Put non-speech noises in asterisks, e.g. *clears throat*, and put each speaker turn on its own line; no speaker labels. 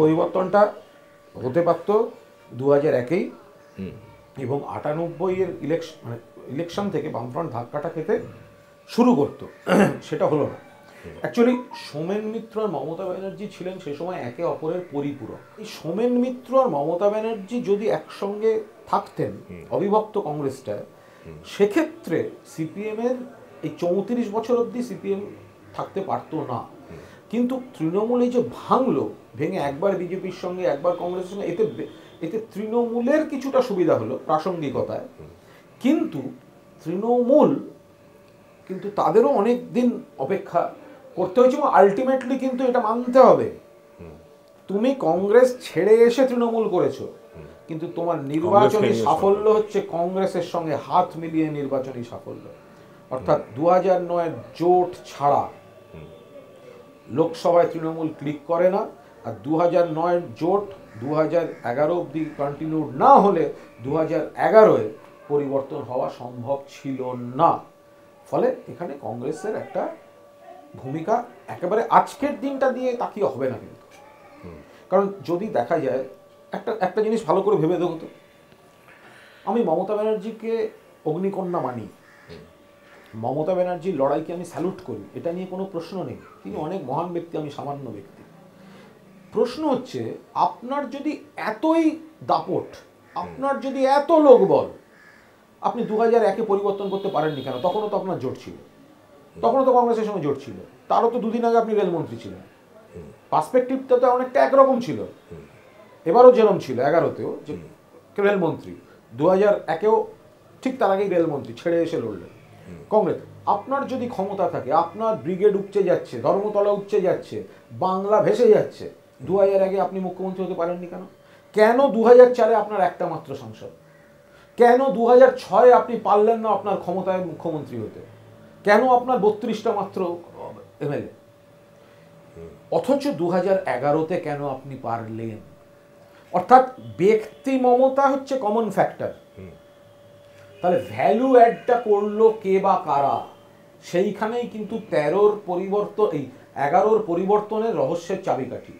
পরিবর্তনটা হতে পারত দু হাজার একেই এবং আটানব্বই এর ইলেকশন মানে ইলেকশন থেকে বামফ্রন্ট ধাক্কাটা খেতে শুরু করতো। *clears throat* সেটা হলো না। অ্যাকচুয়ালি সোমেন মিত্র আর মমতা ব্যানার্জি ছিলেন সে সময় একে অপরের পরিপূরক। এই সোমেন মিত্র আর মমতা ব্যানার্জি যদি একসঙ্গে থাকতেন অবিভক্ত কংগ্রেসটা সেক্ষেত্রে সিপিএমের এই চৌত্রিশ বছর অবধি সিপিএম থাকতে পারতো না। কিন্তু তৃণমূল এই যে ভাঙলো ভেঙে একবার বিজেপির সঙ্গে একবার কংগ্রেসের সঙ্গে এতে এতে তৃণমূলের কিছুটা সুবিধা হলো প্রাসঙ্গিকতায়। কিন্তু তৃণমূল কিন্তু তাদেরও অনেক দিন অপেক্ষা করতে হয়েছে এবং আলটিমেটলি কিন্তু এটা মানতে হবে। তুমি কংগ্রেস ছেড়ে এসে তৃণমূল করেছ কিন্তু তোমার নির্বাচনী সাফল্য হচ্ছে কংগ্রেসের সঙ্গে হাত মিলিয়ে নির্বাচনী সাফল্য। অর্থাৎ দু হাজার নয়ের জোট ছাড়া লোকসভায় তৃণমূল ক্লিক করে না আর দু হাজার নয়ের জোট দু হাজার এগারো অব্দি কন্টিনিউ না হলে দু হাজার এগারোয় পরিবর্তন হওয়া সম্ভব ছিল না। ফলে এখানে কংগ্রেসের একটা ভূমিকা একেবারে আজকের দিনটা দিয়ে তাকিয়ে হবে না কিন্তু। কারণ যদি দেখা যায় একটা একটা জিনিস ভালো করে ভেবে দেখো তো। আমি মমতা ব্যানার্জিকে অগ্নিকন্যা মানি। মমতা ব্যানার্জির লড়াইকে আমি স্যালুট করি এটা নিয়ে কোনো প্রশ্ন নেই। তিনি অনেক মহান ব্যক্তি আমি সামান্য ব্যক্তি। প্রশ্ন হচ্ছে আপনার যদি এতই দাপট আপনার যদি এত লোকবল আপনি দু হাজার একে পরিবর্তন করতে পারেননি কেন? তখনও তো আপনার জোট ছিল। তখনও তো কংগ্রেসের সঙ্গে জোট ছিল। তারও তো দুদিন আগে আপনি রেলমন্ত্রী ছিলেন। পার্সপেক্টিভটা তো অনেকটা একরকম ছিল। এবারও যেরকম ছিল এগারোতেও যে রেলমন্ত্রী। দু হাজার একেও ঠিক তার আগেই রেলমন্ত্রী ছেড়ে এসে লড়লেন। কংগ্রেস, আপনার যদি ক্ষমতা থাকে, আপনার ব্রিগেড উপচে যাচ্ছে, ধর্মতলা উপচে যাচ্ছে, বাংলা ভেসে যাচ্ছে দু হাজার আগে আপনি মুখ্যমন্ত্রী হতে পারেননি কেন? কেন দু হাজার চারে আপনার একটা মাত্র সংসদ? কেন দু হাজার ছয়ে আপনি পারলেন না আপনার ক্ষমতায় মুখ্যমন্ত্রী হতে? কেন আপনার বত্রিশটা মাত্র এমএলএ অথচ দু হাজার এগারোতে কেন আপনি পারলেন? অর্থাৎ ব্যক্তি মমতা হচ্ছে কমন ফ্যাক্টর তাহলে ভ্যালু অ্যাডটা করল কে বা কারা? সেইখানেই কিন্তু তেরোর পরিবর্তন এই এগারোর পরিবর্তনের রহস্যের চাবিকাঠি।